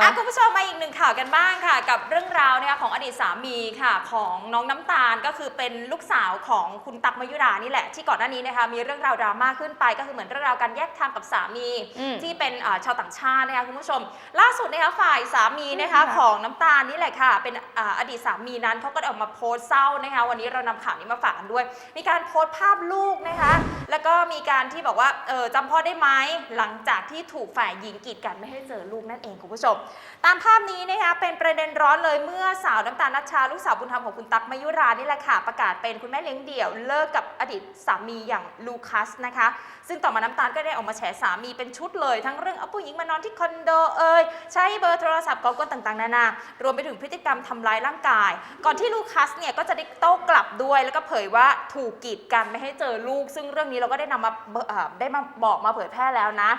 ข่าวกันบ้างค่ะ กับเรื่องราวนะคะของอดีตสามีค่ะ ของน้องน้ำตาลก็คือเป็นลูกสาวของคุณตักมยุรานี่แหละ ที่ก่อนหน้านี้นะคะมีเรื่องราวดราม่าขึ้นไป ก็คือเหมือนเรื่องราวการแยกทางกับสามีอืมที่เป็นอ่าชาวต่างชาตินะคะคุณผู้ชม ล่าสุดนะคะฝ่ายสามีนะคะอืมค่ะ ของน้ำตาลนี่แหละค่ะ เป็นอ่าอดีตสามีนั้นเขาก็ได้ออกมาโพสต์เศร้านะคะวันนี้เรานำข่าวนี้มาฝากกันด้วย มีการโพสต์ภาพลูกนะคะ แล้วก็มีการที่บอกว่าเออจำพ่อได้ไหมหลังจากที่ถูกฝ่ายหญิงกีดกันไม่ให้เจอลูกนั่นเองคุณผู้ชมตามภาพนี้นะคะเป็นประเด็นร้อนเลยเมื่อสาวน้ำตาลนัชชาลูกสาวบุญธรรมของคุณตั๊กมยุรานี่แหละค่ะ ประกาศเป็นคุณแม่เลี้ยงเดี่ยวเลิกกับอดีตสามีอย่างลูคัสนะคะ ซึ่งต่อมาน้ำตาลก็ได้ออกมาแฉสามีเป็นชุดเลย ทั้งเรื่องเอาผู้หญิงมานอนที่คอนโดเอ่ยใช้เบอร์โทรศัพท์กอกวนต่างๆ นานารวมไปถึงพฤติกรรมทำร้ายร่างกาย ก่อนที่ลูคัสเนี่ยก็จะได้โต้กลับด้วย แล้วก็เผยว่าถูกกีดกันไม่ให้เจอลูก ซึ่งเรื่องนี้เราก็ได้นำมาได้มาบอกมาเผยแพร่แล้วนะ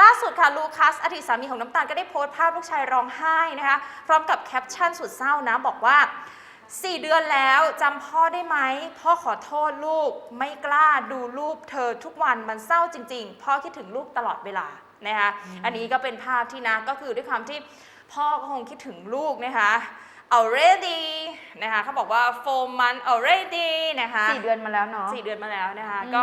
ล่าสุดค่ะลูคัสอดีตสามีของน้ำตาลก็ได้โพสต์ภาพลูกชายร้องไห้นะคะพร้อมกับแคปชั่นสุดเศร้านะบอกว่า4เดือนแล้วจำพ่อได้ไหม พ่อขอโทษลูกไม่กล้าดูรูปเธอทุกวันมันเศร้าจริง ๆ พ่อคิดถึงลูกตลอดเวลานะคะอันนี้ก็เป็นภาพที่นะก็คือด้วยความที่พ่อก็คงคิดถึงลูกนะคะ already นะคะเขาบอกว่า four month already นะคะสี่เดือนมาแล้วเนาะ สี่เดือนมาแล้วนะคะอืมก็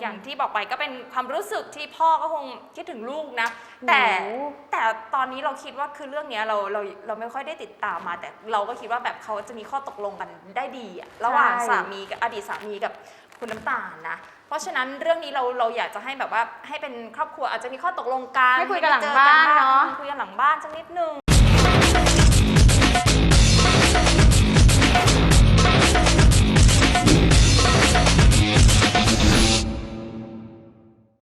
อย่างที่บอกไปก็เป็นความรู้สึกที่พ่อก็คงคิดถึงลูกนะ แต่โอ้ แต่ตอนนี้เราคิดว่าคือเรื่องเนี้ยเราเราเราไม่ค่อยได้ติดตามมา แต่เราก็คิดว่าแบบเขาจะมีข้อตกลงกันได้ดีอะระหว่างสามีกับอดีตสามีกับคุณน้ำตาลนะ เพราะฉะนั้นเรื่องนี้เราเราอยากจะให้แบบว่าให้เป็นครอบครัวอาจจะมีข้อตกลงกันให้คุยกันหลังเจอบ้านเนอะคุยกันหลังบ้านสักนิดนึง